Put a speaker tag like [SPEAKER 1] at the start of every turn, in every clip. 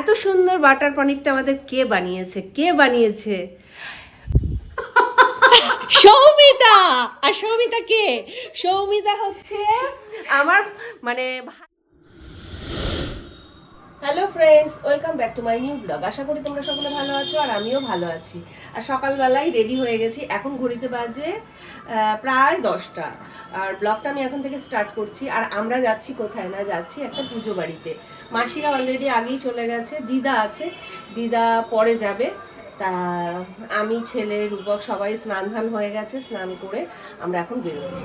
[SPEAKER 1] এত সুন্দর বাটার পনিরটা আমাদের কে বানিয়েছে? কে বানিয়েছে? সৌমিতা! আর সৌমিতা কে? সৌমিতা হচ্ছে আমার মানে hello friends welcome back to my new blog আশা করি তোমরা সকলে ভালো আছো আর আমিও ভালো আছি। আর সকালবেলায় রেডি হয়ে গেছি। এখন ঘড়িতে বাজে প্রায় দশটা। আর ব্লগটা আমি এখন থেকে স্টার্ট করছি। আর আমরা যাচ্ছি কোথায় না যাচ্ছি একটা পুজো বাড়িতে। মাসিরা অলরেডি আগেই চলে গেছে। দিদা আছে। দিদা পরে যাবে। তা আমি, ছেলে, রূপক সবাই স্নান ধান হয়ে গেছে, স্নান করে আমরা এখন বেরোচ্ছি।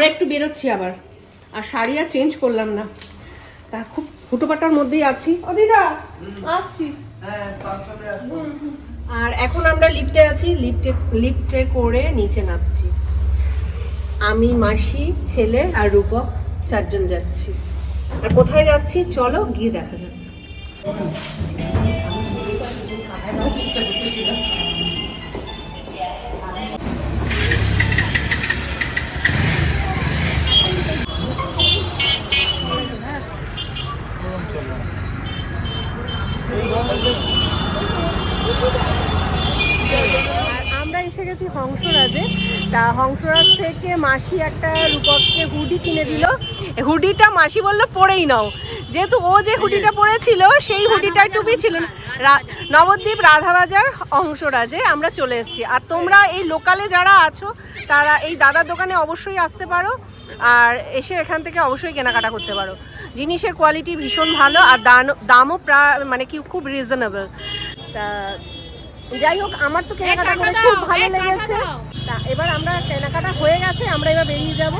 [SPEAKER 1] আমরা একটু বেরোচ্ছি আবার। আর শাড়ি আর চেঞ্জ করলাম না। তা খুব ফুটোপাটার মধ্যেই আছি। ও দিদা, আসছি। আর এখন আমরা লিফটে আছি। লিফটে লিফটে করে নিচে নামছি। আমি, মাসি, ছেলে আর রূপক চারজন যাচ্ছি। আর কোথায় যাচ্ছি? চলো গিয়ে দেখা যাক। আমরা এসে গেছি হংসরাজে। তা হংসরাজ থেকে মাসি একটা রূপককে হুডি কিনে দিল। হুডিটা মাসি বলল, পরেই নাও। যেহেতু ও যে হুডিটা পরেছিল সেই হুডিটার টুপি ছিল নবদ্বীপ রাধাবাজার হংসরাজে আমরা চলে এসেছি। আর তোমরা এই লোকালে যারা আছো তারা এই দাদার দোকানে অবশ্যই আসতে পারো আর এসে এখান থেকে অবশ্যই কেনাকাটা করতে পারো। জিনিসের কোয়ালিটি ভীষণ ভালো আর দান- দামও প্রায় মানে কি খুব রিজনেবল তা যাই হোক আমার তো কেনাকাটা করে খুব ভালো লেগেছে। তা এবার আমরা কেনাকাটা হয়ে গেছে আমরা এবার বেরিয়ে যাব।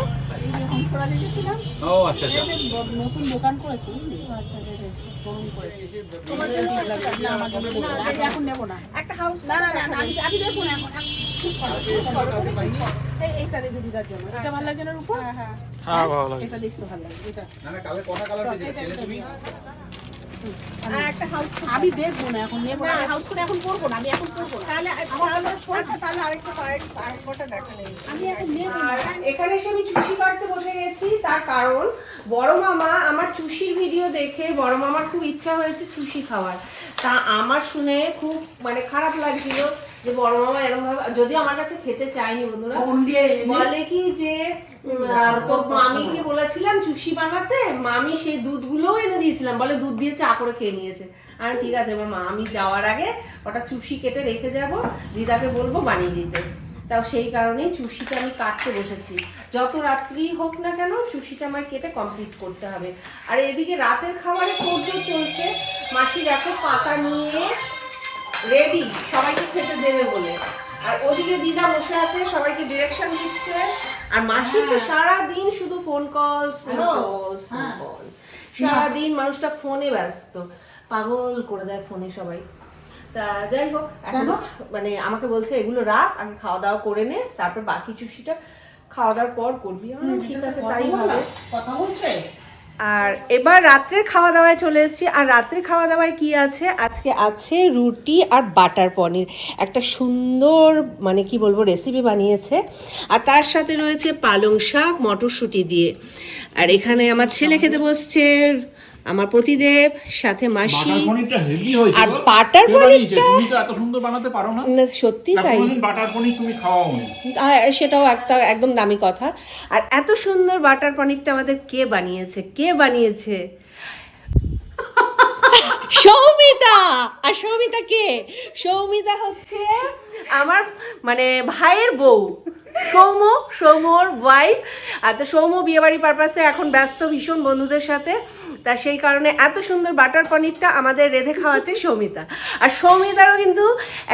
[SPEAKER 2] ও আচ্ছা আচ্ছা
[SPEAKER 3] নতুন দোকান করেছি আচ্ছা শোরুম করেছি। তোমার জন্য না, আমার জন্য আমি এখন নেব না।
[SPEAKER 1] একটা হাউস
[SPEAKER 3] না, না, না, আমি- আমি দেখুন এখন। ঠিক করো, করো, করো। এইটা দেখো দিদার জন্য। এটা ভালো লাগে না রূপা? হ্যাঁ, হ্যাঁ এটা দেখতে ভালো লাগছে, এটা।
[SPEAKER 2] না না কালে কটা কালার
[SPEAKER 3] এটা-
[SPEAKER 2] তুমি
[SPEAKER 3] আমি দেখব না এখন নেব না হাউস করে এখন না আমি এখন করব না।
[SPEAKER 1] তাহলে আচ্ছা তাহলে আরেকটা দেখা নেই।
[SPEAKER 3] আমি এখন নেব
[SPEAKER 1] আর এখানে এসে আমি চুষি কাটতে বসে গেছি তার কারণ বড় মামা আমার চুষির ভিডিও দেখে বড় মামার খুব ইচ্ছা হয়েছে চুষি খাওয়ার। তা আমার শুনে খুব মানে খারাপ লাগছিল যে বড় মামা এরকম ভাবে যদি আমার কাছে খেতে চায়নি বন্ধুরা বলে কি যে তোর মামিকে বলেছিলাম চুষি বানাতে মামি সেই দুধগুলোও এনে দিয়েছিলাম বলে দুধ দিয়ে চা করে খেয়ে নিয়েছে। আর ঠিক আছে এবার মা আমি যাওয়ার আগে ওটা চুষি কেটে রেখে যাব দিদাকে বলব বানিয়ে দিতে। তাও সেই কারণেই চুষিটা আমি কাটতে বসেছি। যত রাত্রি হোক না কেন চুষিটা আমার কেটে কমপ্লিট করতে হবে। আর এদিকে রাতের খাবারে তোরজোর চলছে। মাসি দেখো পাতা নিয়ে রেডি সবাইকে খেতে দেবে বলে। আর ওদিকে দিদা বসে আছে সবাইকে ডিরেকশন দিচ্ছে। আর মাসি তো সারা দিন শুধু phone calls phone calls phone call সারাদিন মানুষটা ফোনে ব্যস্ত। পাগল করে দেয় ফোনে সবাই। তা যাই হোক এখন মানে আমাকে বলছে এগুলো রাখ আগে খাওয়া দাওয়া করে নে তারপর বাকি চুষিটা খাওয়া দাওয়ার পর করবি। ঠিক আছে তাই হবে।
[SPEAKER 3] কথা বলছে?
[SPEAKER 1] আর এবার রাত্রের খাওয়া দাওয়ায় চলে এসেছি। আর রাত্রের খাওয়া দাওয়ায় কি আছে? আজকে আছে রুটি আর বাটার পনির। একটা সুন্দর মানে কি বলব রেসিপি বানিয়েছে। আর তার সাথে রয়েছে পালং শাক মটরশুঁটি দিয়ে। আর এখানে আমার ছেলে খেতে বসছে আমার পতিদেব সাথে মাসি আর বাটার পনিরটা-
[SPEAKER 4] তুমি তো এত সুন্দর বানাতে পারো না।
[SPEAKER 1] না, সত্যি তাই।
[SPEAKER 4] বাটার পনির তুমি
[SPEAKER 1] সেটাও একটা একদম দামি কথা। আর এত সুন্দর বাটার পনিরটা আমাদের কে বানিয়েছে? কে বানিয়েছে? সৌমিতা! আর সৌমিতা কে? সৌমিতা হচ্ছে আমার মানে ভাইয়ের বউ। সৌম্য সৌম্যর ওয়াইফ আর তো সৌম্য বিয়েবাড়ি পারপাসে এখন ব্যস্ত ভীষণ বন্ধুদের সাথে। তা সেই কারণে এত সুন্দর বাটার পনিরটা আমাদের রেঁধে খাওয়াচ্ছে সৌমিতা। আর সৌমিতারও কিন্তু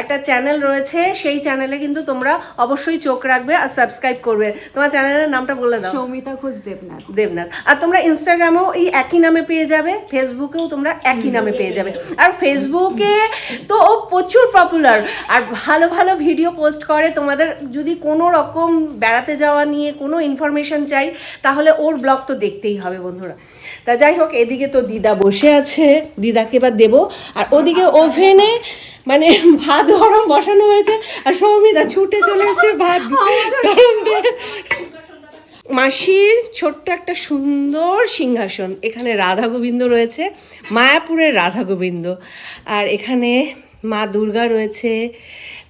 [SPEAKER 1] একটা চ্যানেল রয়েছে সেই চ্যানেলে কিন্তু তোমরা অবশ্যই চোখ রাখবে আর সাবস্ক্রাইব করবে। তোমার চ্যানেলের নামটা বলে দাও।
[SPEAKER 5] সৌমিতা ঘোষ দেবনাথ।
[SPEAKER 1] দেবনাথ। আর তোমরা ইনস্টাগ্রামেও এই একই নামে পেয়ে যাবে ফেসবুকেও তোমরা একই নামে পেয়ে যাবে। আর ফেসবুকে তো ও প্রচুর পপুলার আর ভালো ভালো ভিডিও পোস্ট করে তোমাদের যদি কোনো রকম বেড়াতে যাওয়া নিয়ে কোনো ইনফরমেশন চাই, তাহলে ওর ব্লগ তো দেখতেই হবে বন্ধুরা। তা যাই হোক, এদিকে তো দিদা বসে আছে, দিদাকে এবার দেবো। আর ওদিকে ওভেনে মানে ভাত গরম বসানো হয়েছে, আর সৌমিতা ছুটে চলে এসেছে ভাত। মাসির ছোট্ট একটা সুন্দর সিংহাসন, এখানে রাধা গোবিন্দ রয়েছে, মায়াপুরের রাধা গোবিন্দ। আর এখানে মা দুর্গা রয়েছে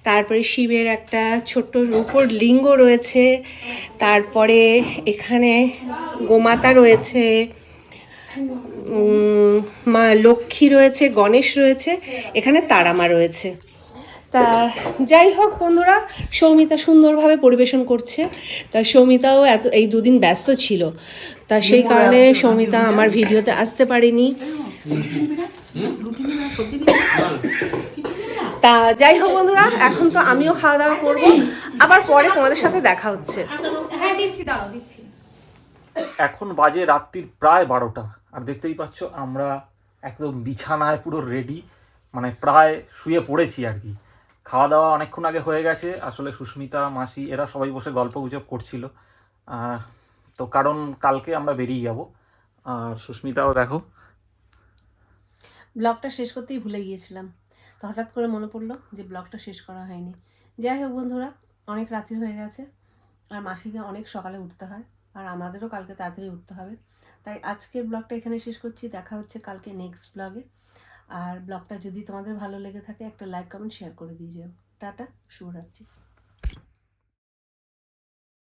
[SPEAKER 1] তারপরে শিবের একটা ছোট্ট রূপর লিঙ্গ রয়েছে, তারপরে এখানে গোমাতা রয়েছে মা লক্ষ্মী রয়েছে, গণেশ রয়েছে, এখানে তারামা রয়েছে। তা যাই হোক বন্ধুরা, সৌমিতা সুন্দরভাবে পরিবেশন করছে। তা সৌমিতাও এত, এই দুদিন ব্যস্ত ছিল। তা সেই কারণে সৌমিতা আমার ভিডিওতে আসতে পারেনি। তা যাই হোক বন্ধুরা এখন তো আমিও খাওয়া দাওয়া করব। আবার পরে তোমাদের সাথে দেখা হচ্ছে।
[SPEAKER 5] হ্যাঁ দিচ্ছি দাঁড়াও দিচ্ছি।
[SPEAKER 4] এখন বাজে রাত্রির প্রায় বারোটা। আর দেখতেই পাচ্ছ আমরা একদম বিছানায় পুরো রেডি মানে প্রায় শুয়ে পড়েছি আর কি। খাওয়া দাওয়া অনেকক্ষণ আগে হয়ে গেছে। আসলে সুস্মিতা মাসি এরা সবাই বসে গল্প গুজব করছিল। তো কারণ কালকে আমরা বেরিয়ে যাব। আর সুস্মিতাও দেখো।
[SPEAKER 1] ব্লগটা শেষ করতেই ভুলে গিয়েছিলাম। তো হঠাৎ করে মনে পড়ল যে ব্লগটা শেষ করা হয়নি। যাই হোক বন্ধুরা, অনেক রাত্রি হয়ে গেছে আর মাসিকে অনেক সকালে উঠতে হয় আর আমাদেরও কালকে তাড়াতাড়ি উঠতে হবে। তাই আজকের ব্লগটা এখানে শেষ করছি। দেখা হচ্ছে কালকে নেক্সট ব্লগে আর ব্লগটা যদি তোমাদের ভালো লেগে থাকে একটা লাইক কমেন্ট শেয়ার করে দিয়ে যাও। টাটা, শুভরাত্রি।